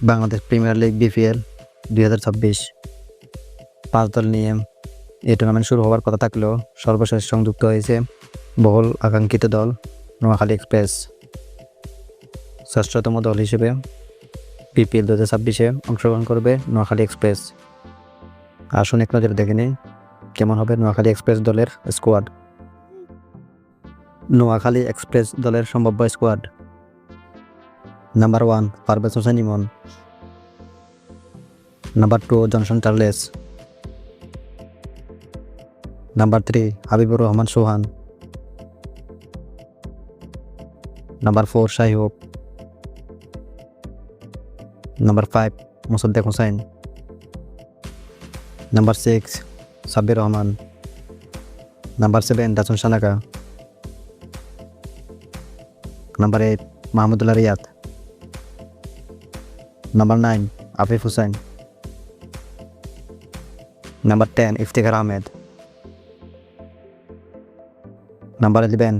Bangladesh premier league BPL দুই হাজার ছাব্বিশ, পাঁচ দল নিয়ে এই টুর্নামেন্ট শুরু হওয়ার কথা থাকলেও সর্বশেষ সংযুক্ত হয়েছে বহুল আকাঙ্ক্ষিত দল, নোয়াখালী এক্সপ্রেস ষষ্ঠতম দল হিসেবে বিপিএল দু হাজার ছাব্বিশে অংশগ্রহণ করবে নোয়াখালী এক্সপ্রেস আসুন এক নজরে দেখে নিই কেমন হবে নোয়াখালী এক্সপ্রেস দলের স্কোয়াড নোয়াখালী এক্সপ্রেস দলের সম্ভাব্য squad number one Parvez Hossain Emon number two Johnson Charles number three Habibur Rahman Sohan number four Shahib number five Mosaddek Hossain number six Sabbir Rahman number seven Dasun Shanaka number eight Mahmudullah Riyad number nine Afif Hossain number ten Iftikhar Ahmed number eleven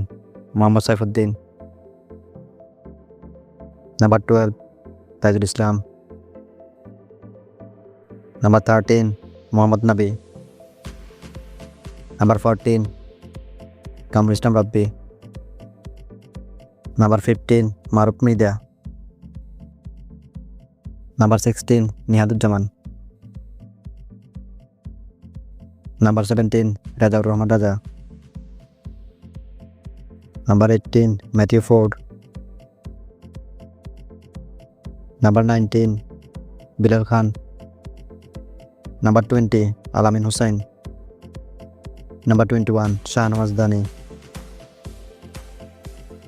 Mohammad Saifuddin number twelve Tajul Islam number thirteen Mohammad Nabi number fourteen Kamrul Islam Rabbi number fifteen Maruf Mridha number sixteen Nihaduzzaman number seventeen Rejaur Rahman Raja number eighteen Matthew Forde number nineteen Bilal Khan number twenty Alamin Hossain number twenty one Shahnawaz Dahani